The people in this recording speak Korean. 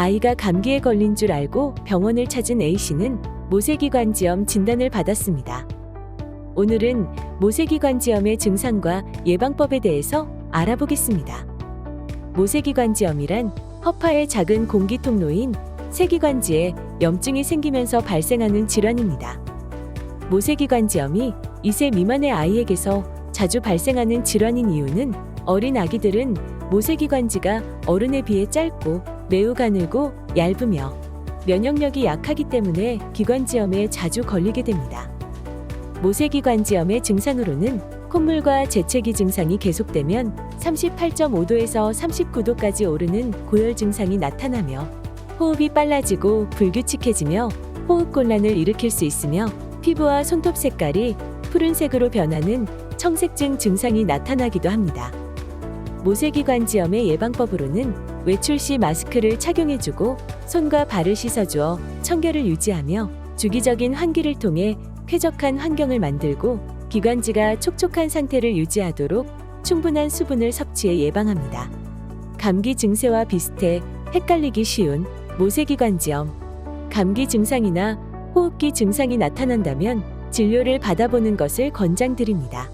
아이가 감기에 걸린 줄 알고 병원을 찾은 A씨는 모세기관지염 진단을 받았습니다. 오늘은 모세기관지염의 증상과 예방법에 대해서 알아보겠습니다. 모세기관지염이란 허파의 작은 공기 통로인 세기관지에 염증이 생기면서 발생하는 질환입니다. 모세기관지염이 2세 미만의 아이에게서 자주 발생하는 질환인 이유는 어린 아기들은 모세기관지가 어른에 비해 짧고 매우 가늘고 얇으며 면역력이 약하기 때문에 기관지염에 자주 걸리게 됩니다. 모세기관지염의 증상으로는 콧물과 재채기 증상이 계속되면 38.5도에서 39도까지 오르는 고열 증상이 나타나며 호흡이 빨라지고 불규칙해지며 호흡곤란을 일으킬 수 있으며 피부와 손톱 색깔이 푸른색으로 변하는 청색증 증상이 나타나기도 합니다. 모세기관지염의 예방법으로는 외출 시 마스크를 착용해주고 손과 발을 씻어주어 청결을 유지하며 주기적인 환기를 통해 쾌적한 환경을 만들고 기관지가 촉촉한 상태를 유지하도록 충분한 수분을 섭취해 예방합니다. 감기 증세와 비슷해 헷갈리기 쉬운 모세기관지염. 감기 증상이나 호흡기 증상이 나타난다면 진료를 받아보는 것을 권장드립니다.